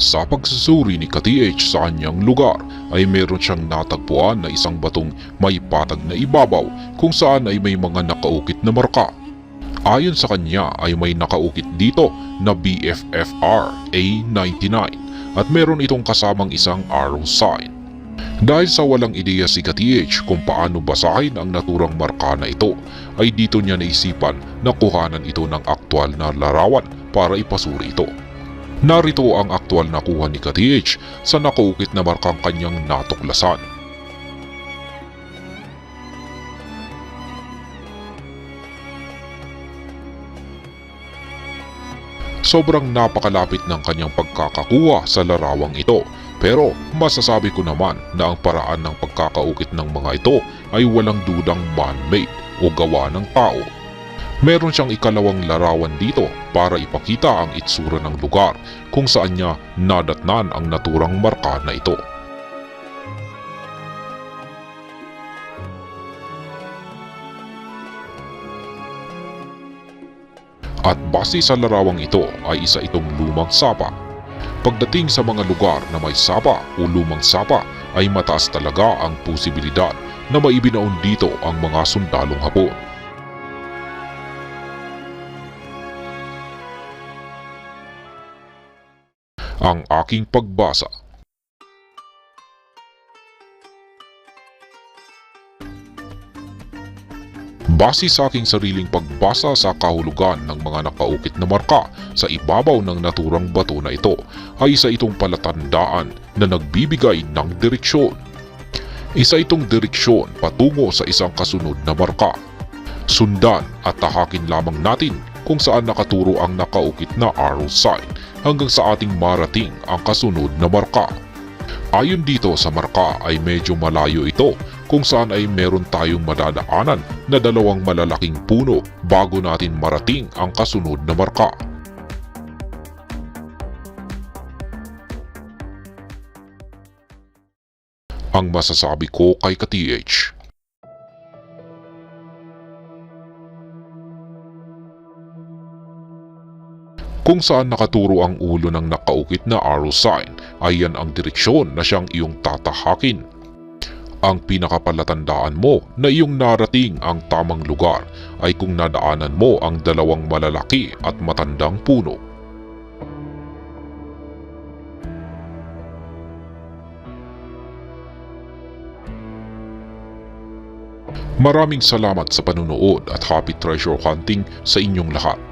Sa pagsusuri ni ka-TH sa kanyang lugar ay meron siyang natagpuan na isang batong may patag na ibabaw kung saan ay may mga nakaukit na marka. Ayon sa kanya ay may nakaukit dito na BFFR A99 at meron itong kasamang isang arrow sign. Dahil sa walang ideya si ka-TH kung paano basahin ang naturang marka na ito, ay dito niya naisipan na kuhanan ito ng aktwal na larawan para ipasuri ito. Narito ang aktwal na kuha ni ka-TH sa nakaukit na markang kanyang natuklasan. Sobrang napakalapit ng kanyang pagkakakuha sa larawang ito pero masasabi ko naman na ang paraan ng pagkakaukit ng mga ito ay walang dudang man-made o gawa ng tao. Meron siyang ikalawang larawan dito para ipakita ang itsura ng lugar kung saan niya nadatnan ang naturang marka na ito. At base sa larawang ito ay isa itong lumang sapa Pagdating sa mga lugar na may sapa o lumang sapa ay mataas talaga ang posibilidad na maibinaon dito ang mga sundalong hapon. Ang aking pagbasa Base sa aking sariling pagbasa sa kahulugan ng mga nakaukit na marka sa ibabaw ng naturang bato na ito ay isa itong palatandaan na nagbibigay ng direksyon. Isa itong direksyon patungo sa isang kasunod na marka. Sundan at tahakin lamang natin kung saan nakaturo ang nakaukit na arrow sign hanggang sa ating marating ang kasunod na marka. Ayon dito sa marka ay medyo malayo ito kung saan ay meron tayong madadaanan na dalawang malalaking puno bago natin marating ang kasunod na marka. Ang masasabi ko kay ka-TH Kung saan nakaturo ang ulo ng nakaukit na arrow sign ay yan ang direksyon na siyang iyong tatahakin. Ang pinakapalatandaan mo na iyong narating ang tamang lugar ay kung nadaanan mo ang dalawang malalaki at matandang puno. Maraming salamat sa panunood at happy treasure hunting sa inyong lahat.